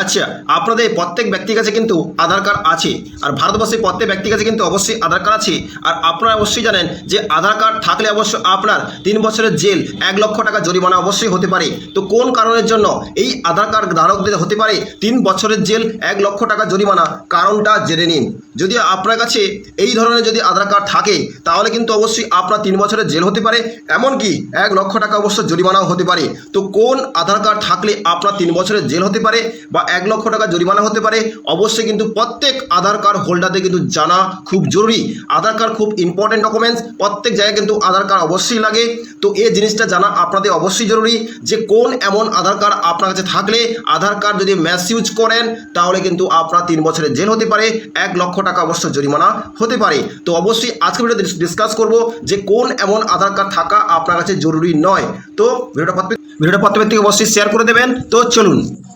আচ্ছা আপনাদের প্রত্যেক ব্যক্তির কাছে কিন্তু আধার কার্ড আছে, আর ভারতবর্ষের প্রত্যেক ব্যক্তির কাছে কিন্তু অবশ্যই আধার কার্ড আছে, আর আপনারা অবশ্যই জানেন যে আধার কার্ড থাকলে অবশ্য আপনার তিন বছরের জেল এক লক্ষ টাকা জরিমানা অবশ্যই হতে পারে। তো কোন কারণের জন্য এই আধার কার্ড ধারকদের হতে পারে তিন বছরের জেল এক লক্ষ টাকা জরিমানা? কারণটা জেনে নিন। যদি আপনার কাছে এই ধরনের যদি আধার কার্ড থাকে, তাহলে কিন্তু অবশ্যই আপনার তিন বছরের জেল হতে পারে, এমনকি এক লক্ষ টাকা অবশ্য জরিমানাও হতে পারে। তো কোন আধার কার্ড থাকলে আপনার তিন বছরের জেল হতে পারে বা এক লক্ষ টাকা জরিমানা হতে পারে। অবশ্যই কিন্তু প্রত্যেক আধার কার্ড হোল্ডারদের কিন্তু জানা খুব জরুরি। আধার কার্ড খুব ইম্পর্টেন্ট ডকুমেন্টস প্রত্যেক জায়গায় কিন্তু আধার কার্ড অবশ্যই লাগে। তো এই জিনিসটা জানা আপনাদের অবশ্যই জরুরি যে কোন এমন আধার কার্ড আপনার কাছে থাকলে আধার কার্ড যদি ম্যাস ইউজ করেন, তাহলে কিন্তু আপনার তিন বছরের জেল হতে পারে। এক লক্ষ টাকা অবশ্য জরিমানা হতে পারে। তো অবশ্যই আজকে ভিডিও ডিসকাস করব যে কোন এমন আধার কার্ড থাকা আপনার কাছে জরুরি নয়। তো ভিডিওটা ভিডিওটা প্রত্যেক ব্যক্তিকে অবশ্যই শেয়ার করে দেবেন। তো চলুন।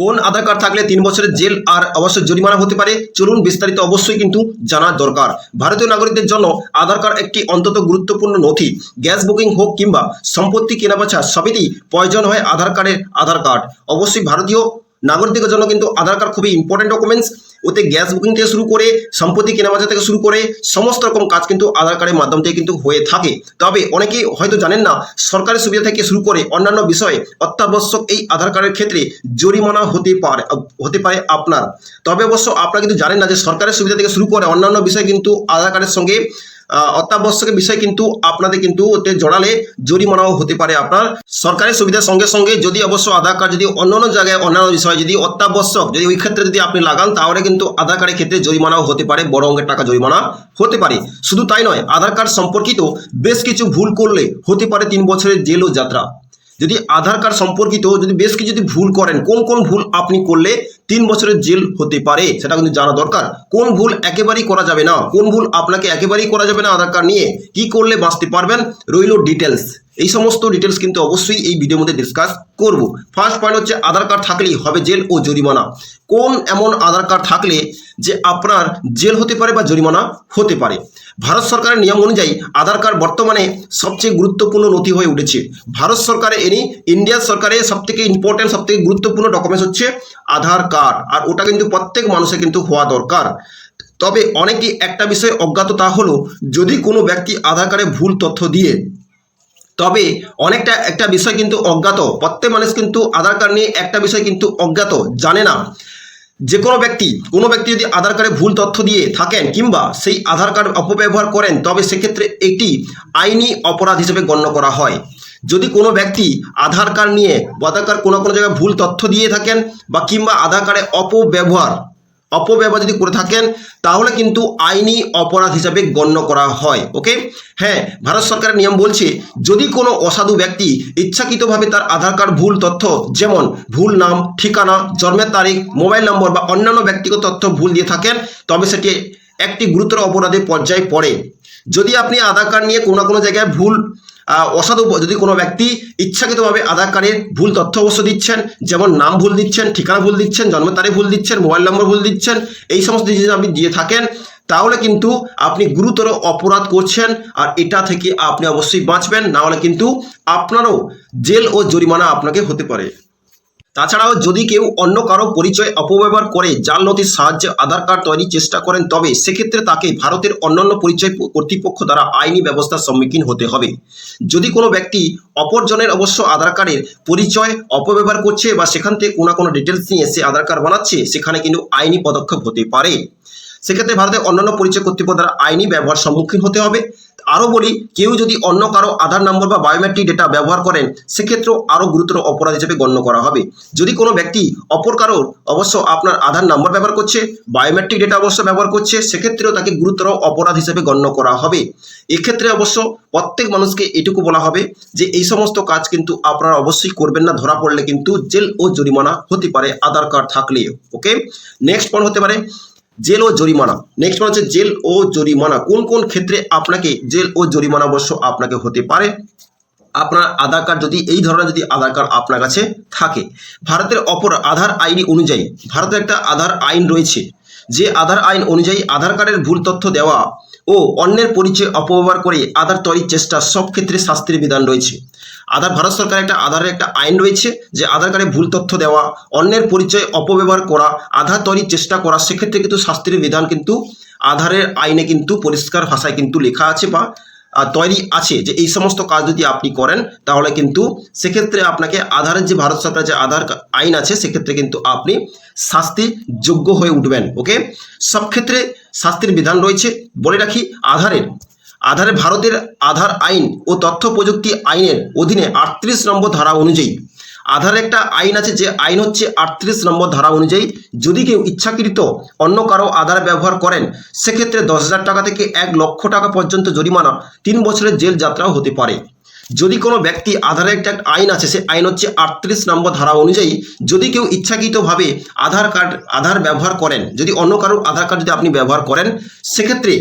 কোন আধার কার্ড থাকলে তিন বছরের জেল আর অবশ্যই জরিমানা হতে পারে? চলুন বিস্তারিত অবশ্যই কিন্তু জানা দরকার। ভারতীয় নাগরিকদের জন্য আধার কার্ড একটি অন্তত গুরুত্বপূর্ণ নথি। গ্যাস বুকিং হোক কিংবা সম্পত্তি কেনাবেচা সবইতেই প্রয়োজন হয় আধার কার্ডের আধার কার্ড। অবশ্যই ভারতীয় নাগরিকদের জন্য কিন্তু আধার কার্ড খুবই ইম্পর্টেন্ট ডকুমেন্টস ওতে গ্যাস বুকিং থেকে শুরু করে সম্পত্তি কেনাবেচা থেকে শুরু করে সমস্ত রকম কাজ কিন্তু আধার কার্ডের মাধ্যম থেকে কিন্তু হয়ে থাকে। তবে অনেকেই হয়তো জানেন না, সরকারি সুবিধা থেকে শুরু করে অন্যান্য বিষয়ে অত্যাবশ্যক এই আধার কার্ডের ক্ষেত্রে জরিমানা হতে পারে হতে পারে আপনার। তবে অবশ্য আপনারা কিন্তু জানেন না যে সরকারের সুবিধা থেকে শুরু করে অন্যান্য বিষয় কিন্তু আধার কার্ডের সঙ্গে অত্যাবশ্যকের বিষয় কিন্তু আপনাদের কিন্তু ওতে জড়ালে জরিমানাও হতে পারে আপনার। সরকারি সুবিধার সঙ্গে সঙ্গে যদি অবশ্য আধার কার্ড যদি অন্য অন্য জায়গায় অন্যান্য বিষয় যদি অত্যাবশ্যক যদি ওই ক্ষেত্রে যদি আপনি লাগান, তাহলে কিন্তু আধার কার্ডের ক্ষেত্রে জরিমানাও হতে পারে, বড় অঙ্কের টাকা জরিমানা হতে পারে। শুধু তাই নয়, আধার কার্ড সম্পর্কিত বেশ কিছু ভুল করলে হতে পারে তিন বছরের জেল ও যাত্রা। যদি আধার কার্ড সম্পর্কিত যদি বেশ কিছু যদি ভুল করেন, কোন কোন ভুল আপনি করলে তিন বছরের জেল হতে পারে, সেটা কিন্তু জানা দরকার। কোন ভুল একেবারেই করা যাবে না, কোন ভুল আপনাকে একেবারেই করা যাবে না আধার কার্ড নিয়ে, কি করলে বাঁচতে পারবেন, রইল ডিটেলস এই সমস্ত ডিটেলস কিন্তু অবশ্যই এই ভিডিওর মধ্যে ডিসকাস করব। ফার্স্ট পয়েন্ট হচ্ছে, আধার কার্ড থাকলেই হবে জেল ও জরিমানা। কোন এমন আধার কার্ড থাকলে যে আপনার জেল হতে পারে বা জরিমানা হতে পারে? ভারত সরকারের নিয়ম অনুযায়ী আধার কার্ড বর্তমানে সবচেয়ে গুরুত্বপূর্ণ নথি হয়ে উঠেছে। ভারত সরকারের এনি, ইন্ডিয়া সরকারের সবথেকে ইম্পর্টেন্ট সবথেকে গুরুত্বপূর্ণ ডকুমেন্টস হচ্ছে আধার কার্ড। আর ওটা কিন্তু প্রত্যেক মানুষের কিন্তু হওয়া দরকার। তবে অনেকে একটা বিষয় অজ্ঞাত তা হলো, যদি কোনো ব্যক্তি আধার কার্ডে ভুল তথ্য দিয়ে, তবে অনেকটা একটা বিষয় কিন্তু অজ্ঞাত। প্রত্যেক মানুষ কিন্তু আধার কার্ড নিয়ে একটা বিষয় কিন্তু অজ্ঞাত, জানে না। যে কোনো ব্যক্তি কোনো ব্যক্তি যদি আধার কার্ডে ভুল তথ্য দিয়ে থাকেন কিংবা সেই আধার কার্ড অপব্যবহার করেন, তবে সেক্ষেত্রে এটি আইনি অপরাধ হিসেবে গণ্য করা হয়। যদি কোনো ব্যক্তি আধার কার্ড নিয়ে আধার কার্ড কোনো কোনো জায়গায় ভুল তথ্য দিয়ে থাকেন বা কিংবা আধার কার্ডে অপব্যবহার অপব্যবহার যদি করে থাকেন, তাহলে কিন্তু আইনি অপরাধ হিসাবে গণ্য করা হয় ওকে হ্যাঁ ভারত সরকারের নিয়ম বলছে, যদি কোনো অসাধু ব্যক্তি ইচ্ছাকৃতভাবে তার আধার কার্ড ভুল তথ্য, যেমন ভুল নাম, ঠিকানা, জন্মের তারিখ, মোবাইল নম্বর বা অন্যান্য ব্যক্তিগত তথ্য ভুল দিয়ে থাকেন, তবে সেটি একটি গুরুতর অপরাধের পর্যায়ে পড়ে। যদি আপনি আধার কার্ড নিয়ে কোনো কোনো জায়গায় ভুল অসাধু যদি কোনো ব্যক্তি ইচ্ছাকৃতভাবে আধার কার্ডের ভুল তথ্য অবশ্য দিচ্ছেন, যেমন নাম ভুল দিচ্ছেন, ঠিকানা ভুল দিচ্ছেন, জন্ম তারিখ ভুল দিচ্ছেন, মোবাইল নম্বর ভুল দিচ্ছেন, এই সমস্ত জিনিস আপনি দিয়ে থাকেন, তাহলে কিন্তু আপনি গুরুতর অপরাধ করছেন আর এটা থেকে আপনি অবশ্যই বাঁচবেন। না হলে কিন্তু আপনারও জেল ও জরিমানা আপনাকে হতে পারে। তাছাড়াও যদি কেউ অন্য কারও পরিচয় অপব্যবহার করে জাল নথির সাহায্যে আধার কার্ড তৈরির চেষ্টা করেন, তবে সেক্ষেত্রে তাকে ভারতের অন্যান্য পরিচয় কর্তৃপক্ষ দ্বারা আইনি ব্যবস্থার সম্মুখীন হতে হবে। যদি কোনো ব্যক্তি অপরজনের অবশ্য আধার কার্ডের পরিচয় অপব্যবহার করছে বা সেখান থেকে কোনো কোনো ডিটেলস নিয়ে সে আধার কার্ড বানাচ্ছে, সেখানে কিন্তু আইনি পদক্ষেপ হতে পারে। সেক্ষেত্রে ভারতের অন্যান্য পরিচয় কর্তৃপক্ষ দ্বারা আইনি ব্যবহার সম্মুখীন হতে হবে। আরও বলি, কেউ যদি অন্য কারও আধার নম্বর বা বায়োমেট্রিক ডেটা ব্যবহার করেন, সেক্ষেত্রেও আরও গুরুতর অপরাধ হিসেবে গণ্য করা হবে। যদি কোনো ব্যক্তি অপর কারোর অবশ্য আপনার আধার নম্বর ব্যবহার করছে বায়োমেট্রিক ডেটা অবশ্য ব্যবহার করছে, সেক্ষেত্রেও তাকে গুরুতর অপরাধ হিসেবে গণ্য করা হবে। এক্ষেত্রে অবশ্য প্রত্যেক মানুষকে এটুকু বলা হবে যে, এই সমস্ত কাজ কিন্তু আপনারা অবশ্যই করবেন না। ধরা পড়লে কিন্তু জেল ও জরিমানা হতে পারে, আধার কার্ড থাকলে ওকে নেক্সট পয়েন্ট হতে পারে জেল ও জরিমানা। নেক্সট মানে হচ্ছে জেল ও জরিমানা। কোন কোন ক্ষেত্রে আপনাকে জেল ও জরিমানা অবশ্য আপনাকে হতে পারে? আপনার আধার কার্ড যদি, এই ধরনের যদি আধার কার্ড আপনার কাছে থাকে। ভারতের অপর আধার আইনি অনুযায়ী ভারতের একটা আধার আইন রয়েছে। যে আধার আইন অনুযায়ী আধার কার্ডের ভুল তথ্য দেওয়া ও অন্যের পরিচয় অপব্যবহার করে আধার তৈরির চেষ্টা সব ক্ষেত্রে শাস্তির বিধান রয়েছে। আধার ভারত সরকারের একটা আধারের একটা আইন রয়েছে যে আধার কার্ডে ভুল তথ্য দেওয়া, অন্যের পরিচয় অপব্যবহার করা, আধার তৈরির চেষ্টা করা, সেক্ষেত্রে কিন্তু শাস্তির বিধান কিন্তু আধারের আইনে কিন্তু পরিষ্কার ভাষায় কিন্তু লেখা আছে বা তৈরি আছে যে এই সমস্ত কাজ যদি আপনি করেন, তাহলে কিন্তু সেক্ষেত্রে আপনাকে আধারের যে ভারত সরকারের যে আধার আইন আছে, সেক্ষেত্রে কিন্তু আপনি শাস্তি যোগ্য হয়ে উঠবেন ওকে সব ক্ষেত্রে শাস্তির বিধান রয়েছে। বলে রাখি, আধারের, আধারে ভারতের আধার আইন ও তথ্য প্রযুক্তি আইনের অধীনে আটত্রিশ নম্বর ধারা অনুযায়ী আধার একটা আইন আছে যে আইন হচ্ছে আটত্রিশ নম্বর ধারা অনুযায়ী যদি কেউ ইচ্ছাকৃত অন্য কারও আধার ব্যবহার করেন, সেক্ষেত্রে দশ হাজার টাকা থেকে এক লক্ষ টাকা পর্যন্ত জরিমানা তিন বছরের জেল যাত্রাও হতে পারে। যদি কোনো ব্যক্তি আধারের একটা আইন আছে, সে আইন হচ্ছে আটত্রিশ নম্বর ধারা অনুযায়ী যদি কেউ ইচ্ছাকৃতভাবে আধার কার্ড, আধার ব্যবহার করেন, যদি অন্য কারোর আধার কার্ড যদি আপনি ব্যবহার করেন, সেক্ষেত্রে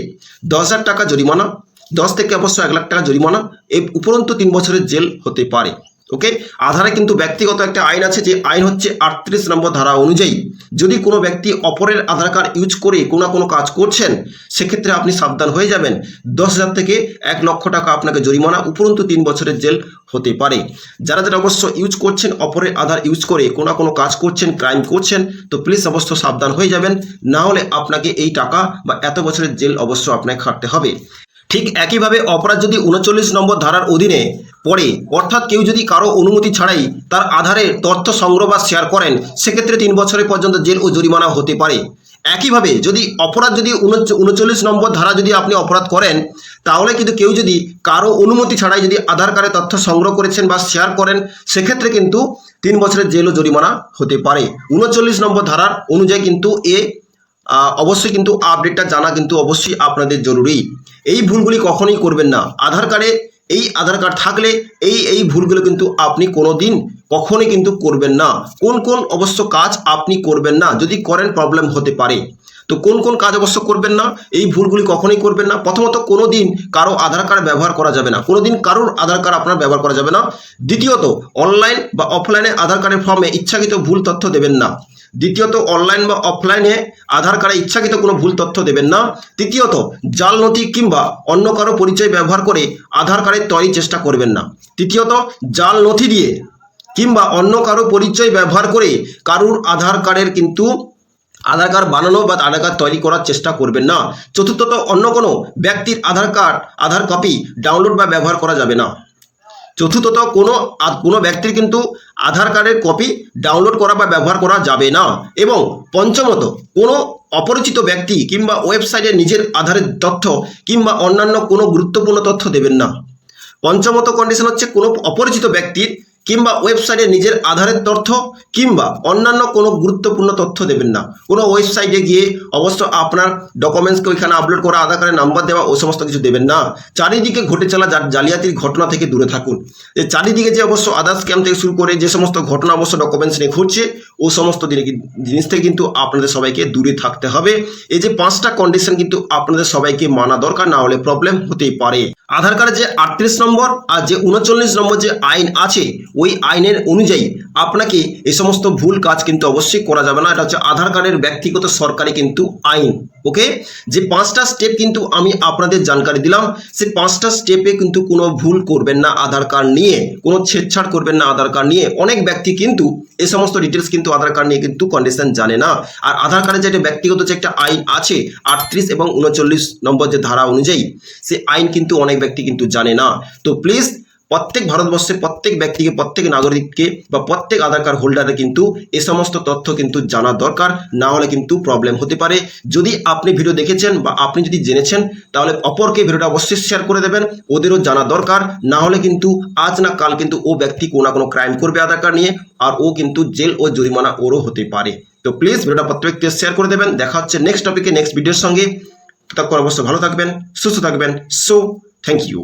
দশ হাজার টাকা জরিমানা, দশ থেকে অবশ্য এক লাখ টাকা জরিমানা এই উপরন্তু তিন বছরের জেল হতে পারে। ওকে? আধারে কিন্তু ব্যক্তিগত একটা আইন আছে যে আইন হচ্ছে আটত্রিশ নম্বর ধারা অনুযায়ী যদি কোনো ব্যক্তি অপরের আধার কার্ড ইউজ করে কোনো কোনো কাজ করছেন, সেক্ষেত্রে আপনি সাবধান হয়ে যাবেন। দশ হাজার থেকে এক লক্ষ টাকা আপনাকে জরিমানা উপরন্তু তিন বছরের জেল হতে পারে। যারা যারা অবশ্য ইউজ করছেন, অপরের আধার ইউজ করে কোনো কোনো কাজ করছেন, ক্রাইম করছেন, তো প্লিজ অবশ্য সাবধান হয়ে যাবেন। না হলে আপনাকে এই টাকা বা এত বছরের জেল অবশ্য আপনাকে খাটতে হবে। ঠিক একইভাবে অপরাধ যদি উনচল্লিশ নম্বর ধারার অধীনে পড়ে। অর্থাৎ কেউ যদি কারও অনুমতি ছাড়াই তার আধারে তথ্য সংগ্রহ বা শেয়ার করেন, সেক্ষেত্রে তিন বছরের পর্যন্ত জেল ও জরিমানা হতে পারে। একইভাবে যদি অপরাধ যদি উনচল্লিশ নম্বর ধারা যদি আপনি অপরাধ করেন, তাহলে কিন্তু কেউ যদি কারও অনুমতি ছাড়াই যদি আধার কার্ডের তথ্য সংগ্রহ করেছেন বা শেয়ার করেন, সেক্ষেত্রে কিন্তু তিন বছরের জেল ও জরিমানা হতে পারে। উনচল্লিশ নম্বর ধারার অনুযায়ী কিন্তু এ অবশ্যই কিন্তু আপডেটটা জানা কিন্তু অবশ্যই আপনাদের জরুরি। এই ভুলগুলি কখনোই করবেন না। আধার কার্ডে এই আধার কার্ড থাকলে এই এই ভুলগুলো কিন্তু আপনি কোনো দিন কখনোই কিন্তু করবেন না। কোন কোন অবশ্য কাজ আপনি করবেন না। যদি করেন প্রবলেম হতে পারে। তো কোন কোন কাজ অবশ্য করবেন না, এই ভুলগুলি কখনোই করবেন না। প্রথমত কোনো দিন কারও আধার কার্ড ব্যবহার করা যাবে না। কোনো দিন কারোর আধার কার্ড আপনার ব্যবহার করা যাবে না। দ্বিতীয়ত, অনলাইন বা অফলাইনে আধার কার্ডের ফর্মে ইচ্ছাকৃত ভুল তথ্য দেবেন না। দ্বিতীয়ত, অনলাইন বা অফলাইনে আধার কার্ডে ইচ্ছাকৃত কোনো ভুল তথ্য দেবেন না। তৃতীয়ত, জাল নথি কিংবা অন্য কারও পরিচয় ব্যবহার করে আধার কার্ডের তৈরির চেষ্টা করবেন না। তৃতীয়ত, জাল নথি দিয়ে কিংবা অন্য কারও পরিচয় ব্যবহার করে কারুর আধার কার্ডের কিন্তু আধার কার্ড বানানো বা আধার কার্ড তৈরি করার চেষ্টা করবেন না। চতুর্থত, অন্য কোনো ব্যক্তির Aadhaar card, Aadhaar copy download বা ব্যবহার করা যাবে না। চতুর্থত, কোনো কোনো ব্যক্তির কিন্তু আধার কার্ডের কপি ডাউনলোড করা বা ব্যবহার করা যাবে না। এবং পঞ্চমত, কোনো অপরিচিত ব্যক্তি কিংবা ওয়েবসাইটে নিজের আধারের তথ্য কিংবা অন্যান্য কোনো গুরুত্বপূর্ণ তথ্য দেবেন না। পঞ্চমত কন্ডিশন হচ্ছে কোনো অপরিচিত ব্যক্তির কিংবা ওয়েবসাইটে নিজের আধারের তথ্য কিংবা অন্যান্য কোনো গুরুত্বপূর্ণ তথ্য দেবেন না। কোনো ওয়েবসাইটে গিয়ে অবশ্য আপনার ডকুমেন্টসকে ওইখানে আপলোড করা, আধার কার্ডের নাম্বার দেওয়া ও সমস্ত কিছু দেবেন না। চারিদিকে ঘটে চলা জালিয়াতির ঘটনা থেকে দূরে থাকুন। যে চারিদিকে যে অবশ্য আধার স্ক্যাম থেকে শুরু করে যে সমস্ত ঘটনা অবশ্য ডকুমেন্টস নিয়ে ঘটছে, ও সমস্ত জিনিস থেকে কিন্তু আপনাদের সবাইকে দূরে থাকতে হবে। এই যে পাঁচটা কন্ডিশন কিন্তু আপনাদের সবাইকে মানা দরকার, না হলে প্রবলেম হতেই পারে। আধার কার্ডের যে আটত্রিশ নম্বর আর যে উনচল্লিশ নম্বর যে আইন আছে, ওই আইনের অনুযায়ী আপনাকে এই সমস্ত ভুল কাজ কিন্তু অবশ্যই করা যাবে না। এটা হচ্ছে আধার কার্ডের ব্যক্তিগত সরকারি কিন্তু আইন ওকে যে পাঁচটা স্টেপ কিন্তু আমি আপনাদের জানকারি দিলাম। সে পাঁচটা স্টেপে কিন্তু কোনো ভুল করবেন না আধার কার্ড নিয়ে, কোনো ছেড়ছাড় করবেন না আধার কার্ড নিয়ে। অনেক ব্যক্তি কিন্তু এই সমস্ত ডিটেলস কিন্তু আধার কার্ড নিয়ে কিন্তু কন্ডিশন জানে না। আর আধার কার্ডের একটা ব্যক্তিগত যে একটা আইন আছে, আটত্রিশ এবং উনচল্লিশ নম্বর যে ধারা অনুযায়ী, সে আইন কিন্তু অনেক ব্যক্তি কিন্তু জানে না। তো প্লিজ প্রত্যেক ভারতবর্ষের প্রত্যেক ব্যক্তিকে, প্রত্যেক নাগরিককে বা প্রত্যেক আধার কার্ড হোল্ডারের কিন্তু এ সমস্ত তথ্য কিন্তু জানা দরকার। না হলে কিন্তু প্রবলেম হতে পারে। যদি আপনি ভিডিও দেখেছেন বা আপনি যদি জেনেছেন, তাহলে অপরকে ভিডিওটা অবশ্যই শেয়ার করে দেবেন। ওদেরও জানা দরকার। না হলে কিন্তু আজ না কাল কিন্তু ও ব্যক্তি কোনো না কোনো ক্রাইম করবে আধার কার্ড নিয়ে আর ও কিন্তু জেল ও জরিমানা ওরও হতে পারে। তো প্লিজ ভিডিওটা প্রত্যেককে শেয়ার করে দেবেন। দেখা হচ্ছে নেক্সট টপিকে নেক্সট ভিডিওর সঙ্গে। ততক্ষণ অবশ্যই ভালো থাকবেন, সুস্থ থাকবেন। So thank you